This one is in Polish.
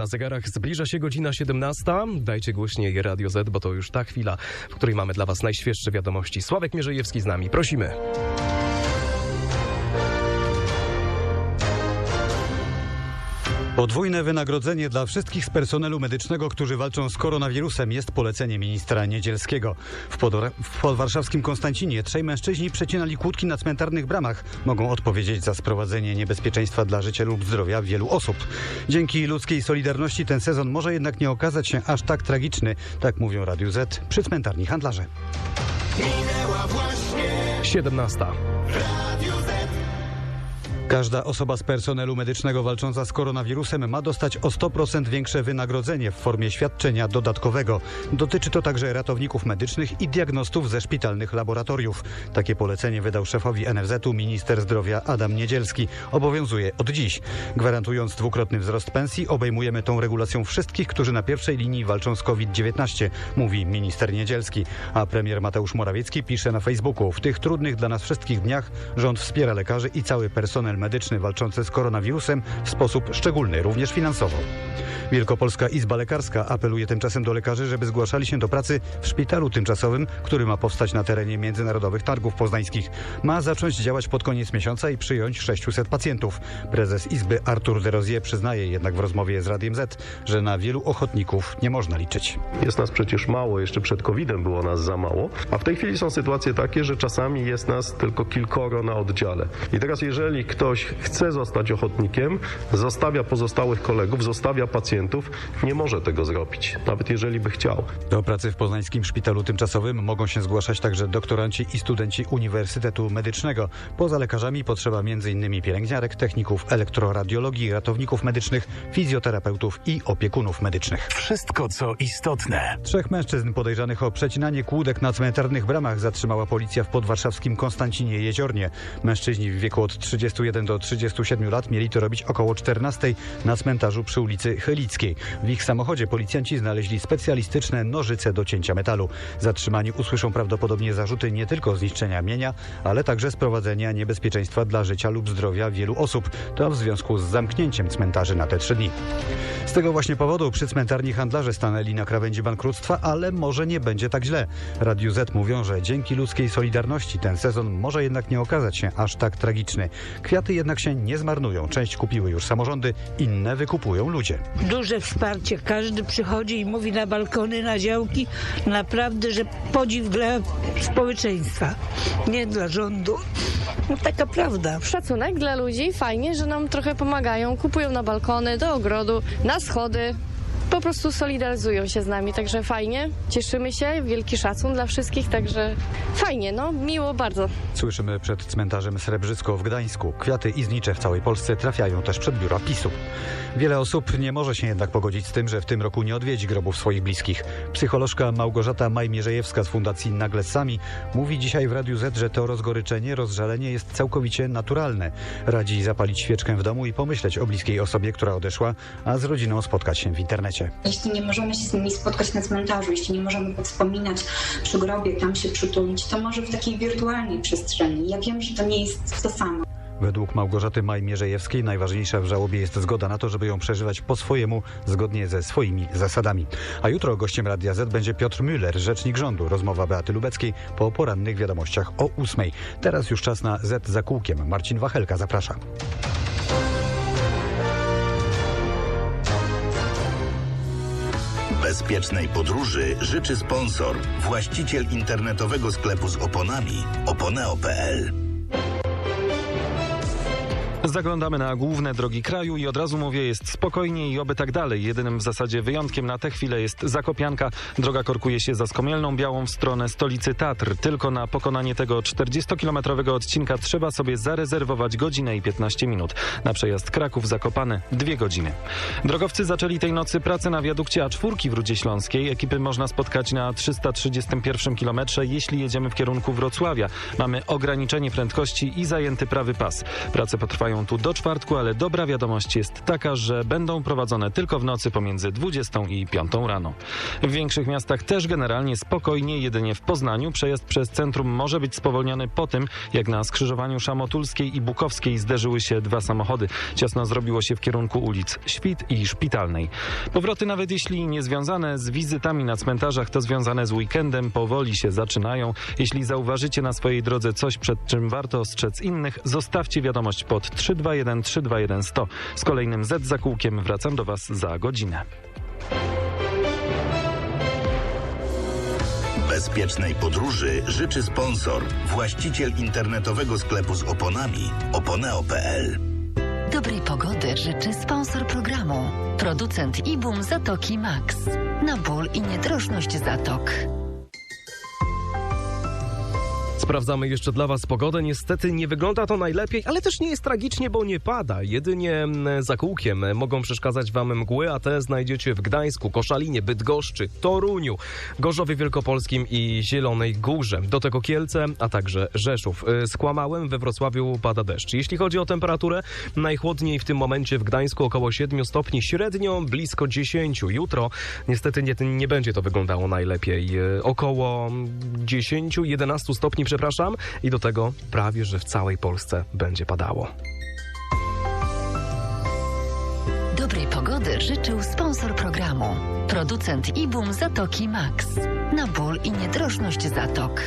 Na zegarach zbliża się godzina 17. Dajcie głośniej Radio Z, bo to już ta chwila, w której mamy dla Was najświeższe wiadomości. Sławek Mierzejewski z nami. Prosimy. Podwójne wynagrodzenie dla wszystkich z personelu medycznego, którzy walczą z koronawirusem jest polecenie ministra Niedzielskiego. W, podor- w podwarszawskim Konstancinie trzej mężczyźni przecinali kłódki na cmentarnych bramach. Mogą odpowiedzieć za sprowadzenie niebezpieczeństwa dla życia lub zdrowia wielu osób. Dzięki ludzkiej solidarności ten sezon może jednak nie okazać się aż tak tragiczny, tak mówią Radiu Z przy cmentarni handlarze. 17. Każda osoba z personelu medycznego walcząca z koronawirusem ma dostać o 100% większe wynagrodzenie w formie świadczenia dodatkowego. Dotyczy to także ratowników medycznych i diagnostów ze szpitalnych laboratoriów. Takie polecenie wydał szefowi NFZ-u minister zdrowia Adam Niedzielski. Obowiązuje od dziś. Gwarantując dwukrotny wzrost pensji, obejmujemy tą regulacją wszystkich, którzy na pierwszej linii walczą z COVID-19, mówi minister Niedzielski. A premier Mateusz Morawiecki pisze na Facebooku: W tych trudnych dla nas wszystkich dniach rząd wspiera lekarzy i cały personel medyczny walczący z koronawirusem w sposób szczególny, również finansowo. Wielkopolska Izba Lekarska apeluje tymczasem do lekarzy, żeby zgłaszali się do pracy w szpitalu tymczasowym, który ma powstać na terenie Międzynarodowych Targów Poznańskich. Ma zacząć działać pod koniec miesiąca i przyjąć 600 pacjentów. Prezes Izby Artur de Rozier przyznaje jednak w rozmowie z Radiem Z, że na wielu ochotników nie można liczyć. Jest nas przecież mało, jeszcze przed COVID-em było nas za mało, a w tej chwili są sytuacje takie, że czasami jest nas tylko kilkoro na oddziale. I teraz jeżeli ktoś chce zostać ochotnikiem, zostawia pozostałych kolegów, zostawia pacjentów, nie może tego zrobić, nawet jeżeli by chciał. Do pracy w poznańskim szpitalu tymczasowym mogą się zgłaszać także doktoranci i studenci Uniwersytetu Medycznego. Poza lekarzami potrzeba m.in. pielęgniarek, techników elektroradiologii, ratowników medycznych, fizjoterapeutów i opiekunów medycznych. Wszystko, co istotne. Trzech mężczyzn podejrzanych o przecinanie kłódek na cmentarnych bramach zatrzymała policja w podwarszawskim Konstancinie Jeziornie. Mężczyźni w wieku od 31 do 37 lat mieli to robić około 14 na cmentarzu przy ulicy Chylickiej. W ich samochodzie policjanci znaleźli specjalistyczne nożyce do cięcia metalu. Zatrzymani usłyszą prawdopodobnie zarzuty nie tylko zniszczenia mienia, ale także sprowadzenia niebezpieczeństwa dla życia lub zdrowia wielu osób. To w związku z zamknięciem cmentarzy na te trzy dni. Z tego właśnie powodu przy cmentarni handlarze stanęli na krawędzi bankructwa, ale może nie będzie tak źle. Radiu Z mówią, że dzięki ludzkiej solidarności ten sezon może jednak nie okazać się aż tak tragiczny. Kwiaty jednak się nie zmarnują. Część kupiły już samorządy, inne wykupują ludzie. duże wsparcie. Każdy przychodzi i mówi na balkony, na działki. Naprawdę, że podziw dla społeczeństwa, nie dla rządu. No taka prawda. szacunek dla ludzi, fajnie, że nam trochę pomagają, kupują na balkony, do ogrodu, na schody. Po prostu solidaryzują się z nami, także fajnie, cieszymy się, wielki szacun dla wszystkich, także fajnie, no miło bardzo. Słyszymy przed cmentarzem Srebrzycko w Gdańsku. Kwiaty i znicze w całej Polsce trafiają też przed biura PiSu. Wiele osób nie może się jednak pogodzić z tym, że w tym roku nie odwiedzi grobów swoich bliskich. Psycholożka Małgorzata Maj-Mierzejewska z Fundacji Nagle Sami mówi dzisiaj w Radiu Z, że to rozgoryczenie, rozżalenie jest całkowicie naturalne. Radzi zapalić świeczkę w domu i pomyśleć o bliskiej osobie, która odeszła, a z rodziną spotkać się w internecie. Jeśli nie możemy się z nimi spotkać na cmentarzu, jeśli nie możemy wspominać przy grobie, tam się przytulić, to może w takiej wirtualnej przestrzeni. Ja wiem, że to nie jest to samo. Według Małgorzaty Maj-Mierzejewskiej najważniejsza w żałobie jest zgoda na to, żeby ją przeżywać po swojemu, zgodnie ze swoimi zasadami. A jutro gościem Radia Z będzie Piotr Müller, rzecznik rządu. Rozmowa Beaty Lubeckiej po porannych wiadomościach o ósmej. Teraz już czas na Z za kółkiem. Marcin Wachelka zaprasza. Bezpiecznej podróży życzy sponsor, właściciel internetowego sklepu z oponami oponeo.pl. Zaglądamy na główne drogi kraju i od razu mówię, jest spokojnie i oby tak dalej. Jedynym w zasadzie wyjątkiem na tę chwilę jest Zakopianka. Droga korkuje się za Skomielną Białą w stronę stolicy Tatr. Tylko na pokonanie tego 40-kilometrowego odcinka trzeba sobie zarezerwować godzinę i 15 minut. Na przejazd Kraków-Zakopane dwie godziny. Drogowcy zaczęli tej nocy pracę na wiadukcie A4 w Rudzie Śląskiej. Ekipy można spotkać na 331 kilometrze, jeśli jedziemy w kierunku Wrocławia. Mamy ograniczenie prędkości i zajęty prawy pas. Prace potrwają trwają tu do czwartku, ale dobra wiadomość jest taka, że będą prowadzone tylko w nocy pomiędzy 20 i 5 rano. W większych miastach też generalnie spokojnie, jedynie w Poznaniu przejazd przez centrum może być spowolniony po tym, jak na skrzyżowaniu Szamotulskiej i Bukowskiej zderzyły się dwa samochody. Ciasno zrobiło się w kierunku ulic Świt i Szpitalnej. Powroty nawet jeśli nie związane z wizytami na cmentarzach, to związane z weekendem powoli się zaczynają. Jeśli zauważycie na swojej drodze coś, przed czym warto ostrzec innych, zostawcie wiadomość pod 321 321 100. Z kolejnym Z za kółkiem wracam do Was za godzinę. Bezpiecznej podróży życzy sponsor, właściciel internetowego sklepu z oponami oponeo.pl. Dobrej pogody życzy sponsor programu. Producent IBUM Zatoki Max. Na ból i niedrożność zatok. Sprawdzamy jeszcze dla Was pogodę. Niestety nie wygląda to najlepiej, ale też nie jest tragicznie, bo nie pada. Jedynie mm, za kółkiem mogą przeszkadzać Wam mgły, a te znajdziecie w Gdańsku, Koszalinie, Bydgoszczy, Toruniu, Gorzowie Wielkopolskim i Zielonej Górze. Do tego Kielce, a także Rzeszów. Y, Skłamałem, we Wrocławiu pada deszcz. Jeśli chodzi o temperaturę, najchłodniej w tym momencie w Gdańsku około 7 stopni, średnio blisko 10. Jutro niestety nie, nie będzie to wyglądało najlepiej. Y, Około 10-11 stopni, przepraszam, i do tego prawie, że w całej Polsce będzie padało. Dobrej pogody życzył sponsor programu. Producent IBUM Zatoki Max. Na ból i niedrożność zatok.